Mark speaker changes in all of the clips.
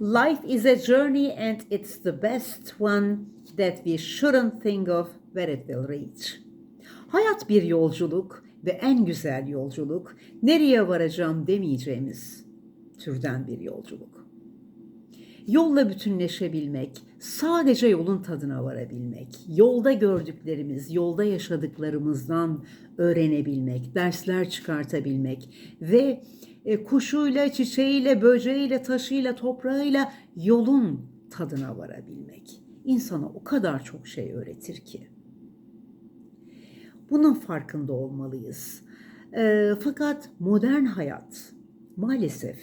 Speaker 1: Life is a journey and it's the best one that we shouldn't think of where it will reach. Hayat bir yolculuk ve en güzel yolculuk nereye varacağım demeyeceğimiz türden bir yolculuk. Yolla bütünleşebilmek, sadece yolun tadına varabilmek, yolda gördüklerimiz, yolda yaşadıklarımızdan öğrenebilmek, dersler çıkartabilmek ve e, kuşuyla, çiçeğiyle, böceğiyle, taşıyla, toprağıyla yolun tadına varabilmek insana o kadar çok şey öğretir ki. Bunun farkında olmalıyız. E, fakat modern hayat maalesef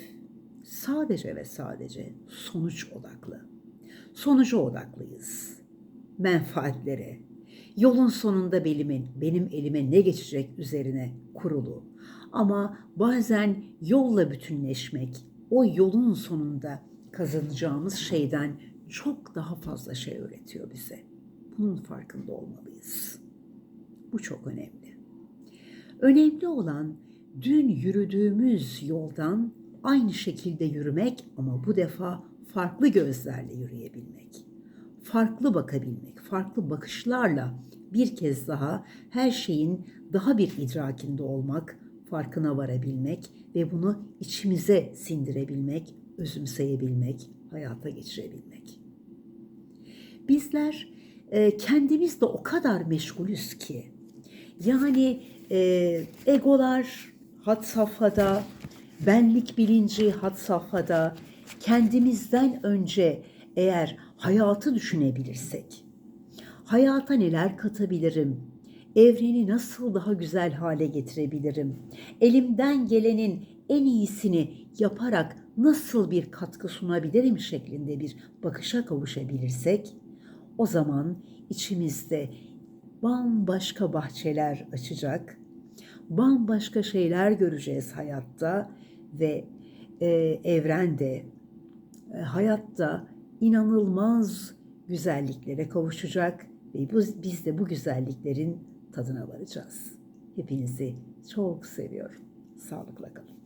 Speaker 1: sadece ve sadece sonuç odaklı. Sonuca odaklıyız. Menfaatlere, yolun sonunda benim, benim elime ne geçecek üzerine kurulu. Ama bazen yolla bütünleşmek, o yolun sonunda kazanacağımız şeyden çok daha fazla şey öğretiyor bize. Bunun farkında olmalıyız. Bu çok önemli. Önemli olan dün yürüdüğümüz yoldan aynı şekilde yürümek ama bu defa farklı gözlerle yürüyebilmek. Farklı bakabilmek, farklı bakışlarla bir kez daha her şeyin daha bir idrakinde olmak, farkına varabilmek ve bunu içimize sindirebilmek, özümseyebilmek, hayata geçirebilmek. Bizler e, kendimizle o kadar meşgulüz ki yani e, egolar had safhada, benlik bilinci had safhada, kendimizden önce eğer hayatı düşünebilirsek, hayata neler katabilirim, evreni nasıl daha güzel hale getirebilirim, elimden gelenin en iyisini yaparak nasıl bir katkı sunabilirim şeklinde bir bakışa kavuşabilirsek, o zaman içimizde bambaşka bahçeler açacak, bambaşka şeyler göreceğiz hayatta ve e, evrende, e, hayatta inanılmaz güzelliklere kavuşacak ve bu, biz de bu güzelliklerin tadına varacağız. Hepinizi çok seviyorum. Sağlıkla kalın.